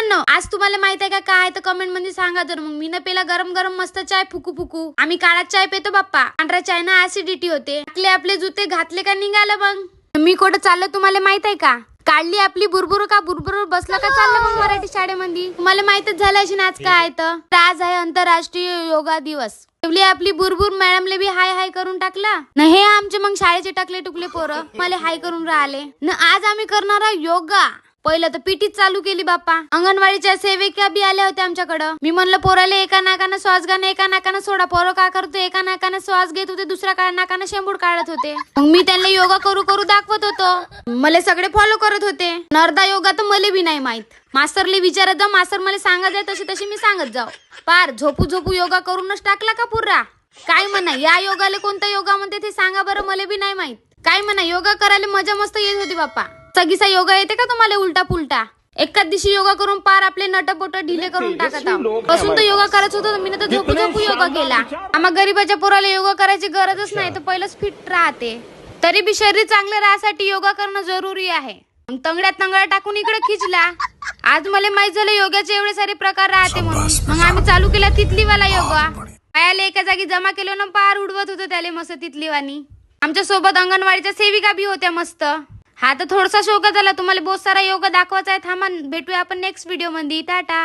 मित्रांनो आज तुम्हाला माहीत आहे का काय तर कमेंटमध्ये सांगा तर मग मी ना पेला गरम गरम मस्त चाय फुकू फुकू. आम्ही काळा चाय पितो बाप्पा. पांढऱ्या चाय ना ऍसिडिटी होते. टाकले आपले जुते घातले का निघालं मग? मी कुठं चाललं तुम्हाला माहीत आहे का? काढली आपली बुरबुर का बुरबुर? बसला का चाललं मग मराठी शाळेमध्ये? तुम्हाला माहितच झालं अशी आज काय तर आज आहे आंतरराष्ट्रीय योगा दिवस. ठेवली आपली बुरबुर मॅडमले बी हाय हाय करून टाकला. न हे आमचे मग शाळेचे टाकले टुकले पोरं. मला हाय करून राहिले. न आज आम्ही करणार आहे योगा. पहिलं तर पीटीच चालू केली बाप्पा. अंगणवाडीच्या सेविका बी आल्या होत्या आमच्याकडं. मी म्हणलं पोराले एका नाकानं श्वास घाणं एका नाकानं सोडा. पोरं का करतो? एका नाकानं श्वास घेत होते दुसऱ्या का नाकानं शेंबूड काढत होते. मग मी त्यांना योगा करू करू दाखवत होतो. मला सगळे फॉलो करत होते. नर्दा योगा तर मला बी नाही माहीत. मास्तरले विचारत जा मास्तर मला सांगत जाय तशी तशी मी सांगत जाऊ. पार झोपू झोपू योगा करूनच टाकला का पुरा काय म्हणा या योगाला कोणता योगा म्हणते ते सांगा बरं मला बी नाही माहीत. काय म्हणा योगा करायला मजा मस्त येत होती बाप्पा. सगीसा योगा येते का तुम्हाला उलटा पुलटा एकाच दिवशी योगा करून पार आपले नटपोट ढिले करून टाकत आहोत. बसून तर योगा करायचं होतं मी तर झोपू झोपू योगा केला. आम्हा गरीबाच्या पोराला योगा करायची गरजच नाही तर पहिलंच फिट राहते. तरी बी शरीर चांगलं राहण्यासाठी योगा करणं जरुरी आहे. मग तंगड्यात तंगड्या टाकून इकडे खिचला. आज मला माहीत झालं योगाचे एवढे सारे प्रकार राहते म्हणून. मग आम्ही चालू केला तिथलीवाला योगा. पायाला एका जागी जमा केलो ना पार उडवत होतो त्याले मस्त तिथलीवानी आमच्यासोबत अंगणवाडीच्या सेविका बी होत्या मस्त. हा तर थोडासा शोक झाला. तुम्हाला बहुत सारा योगा दाखवायचा आहे. थांबा भेटूया आपण नेक्स्ट व्हिडिओमध्ये टाटा!